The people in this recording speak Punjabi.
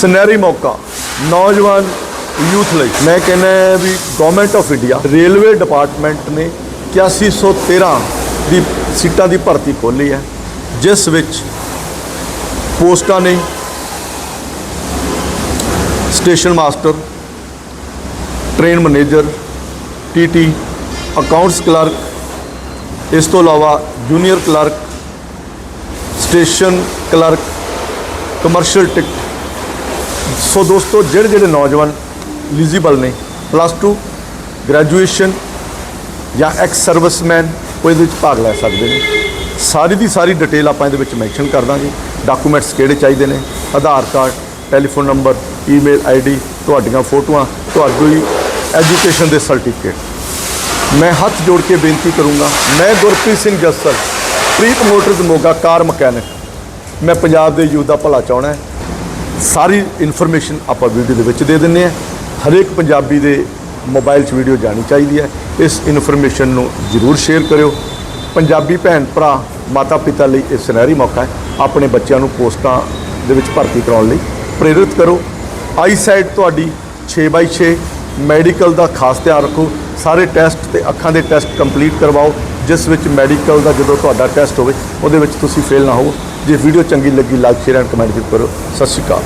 ਸੁਨਹਿਰੀ ਮੌਕਾ ਨੌਜਵਾਨ ਯੂਥ ਲਈ। ਮੈਂ ਕਹਿੰਦਾ ਵੀ government of India railway department ਨੇ 8113 ਦੀ ਸੀਟਾਂ ਦੀ ਭਰਤੀ ਖੋਲ੍ਹੀ ਹੈ, ਜਿਸ ਵਿੱਚ ਪੋਸਟਾਂ ਨੇ station master train manager TT accounts clerk ਇਸ ਤੋਂ ਇਲਾਵਾ junior clerk station clerk commercial ticket so ਦੋਸਤੋ, ਜਿਹੜੇ ਜਿਹੜੇ ਨੌਜਵਾਨ ਐਲੀਜੀਬਲ ਨੇ ਪਲੱਸ 2 ਗ੍ਰੈਜੂਏਸ਼ਨ ਜਾਂ ਐਕਸ ਸਰਵਿਸਮੈਨ ਕੋਈ ਇਹਦੇ ਵਿੱਚ ਭਾਗ ਲੈ ਸਕਦੇ ਨੇ। ਸਾਰੀ ਦੀ ਸਾਰੀ ਡਿਟੇਲ ਆਪਾਂ ਇਹਦੇ ਵਿੱਚ ਮੈਂਸ਼ਨ ਕਰ ਦਾਂਗੇ। ਡਾਕੂਮੈਂਟਸ ਕਿਹੜੇ ਚਾਹੀਦੇ ਨੇ? Aadhaar card telephone number email ID ਤੁਹਾਡੀਆਂ ਫੋਟੋਆਂ, ਤੁਹਾਡੀ ਐਜੂਕੇਸ਼ਨ ਦੇ ਸਰਟੀਫਿਕੇਟ ਮੈਂ ਹੱਥ ਜੋੜ ਕੇ ਬੇਨਤੀ ਕਰੂੰਗਾ, ਮੈਂ Gurpreet Singh Jassal Preet motors Moga car mechanic. ਮੈਂ ਪੰਜਾਬ ਦੇ ਯੂਥ ਦਾ ਭਲਾ ਚਾਹਣਾ ਸਾਰੀ ਇਨਫੋਰਮੇਸ਼ਨ ਆਪਾਂ ਵੀਡੀਓ ਦੇ ਵਿੱਚ ਦੇ ਦਿੰਨੇ ਆ ਹਰੇਕ ਪੰਜਾਬੀ ਦੇ ਮੋਬਾਈਲ 'ਚ ਵੀਡੀਓ ਜਾਣੀ ਚਾਹੀਦੀ ਹੈ। ਇਸ ਇਨਫੋਰਮੇਸ਼ਨ ਨੂੰ ਜ਼ਰੂਰ ਸ਼ੇਅਰ ਕਰਿਓ। ਪੰਜਾਬੀ ਭੈਣ ਭਰਾ ਮਾਤਾ ਪਿਤਾ ਲਈ ਇਹ ਸੁਨਹਿਰੀ ਮੌਕਾ ਹੈ। ਆਪਣੇ ਬੱਚਿਆਂ ਨੂੰ ਪੋਸਟਾਂ ਦੇ ਵਿੱਚ ਭਰਤੀ ਕਰਾਉਣ ਲਈ ਪ੍ਰੇਰਿਤ ਕਰੋ। ਆਈ ਸਾਈਡ ਤੁਹਾਡੀ 6x6 ਮੈਡੀਕਲ ਦਾ ਖਾਸ ਧਿਆਨ ਰੱਖੋ। ਸਾਰੇ ਟੈਸਟ ਤੇ ਅੱਖਾਂ ਦੇ ਟੈਸਟ ਕੰਪਲੀਟ ਕਰਵਾਓ। ਜਿਸ ਵਿੱਚ ਮੈਡੀਕਲ ਦਾ ਜਦੋਂ ਤੁਹਾਡਾ ਟੈਸਟ ਹੋਵੇ, ਉਹਦੇ ਵਿੱਚ ਤੁਸੀਂ ਫੇਲ ਨਾ ਹੋਵੋ। ਜੇ ਵੀਡੀਓ ਚੰਗੀ ਲੱਗੀ ਲਾਈਕ ਸ਼ੇਅਰ ਐਂਡ ਕਮੈਂਟ ਵੀ ਕਰੋ। ਸਤਿ ਸ਼੍ਰੀ ਅਕਾਲ।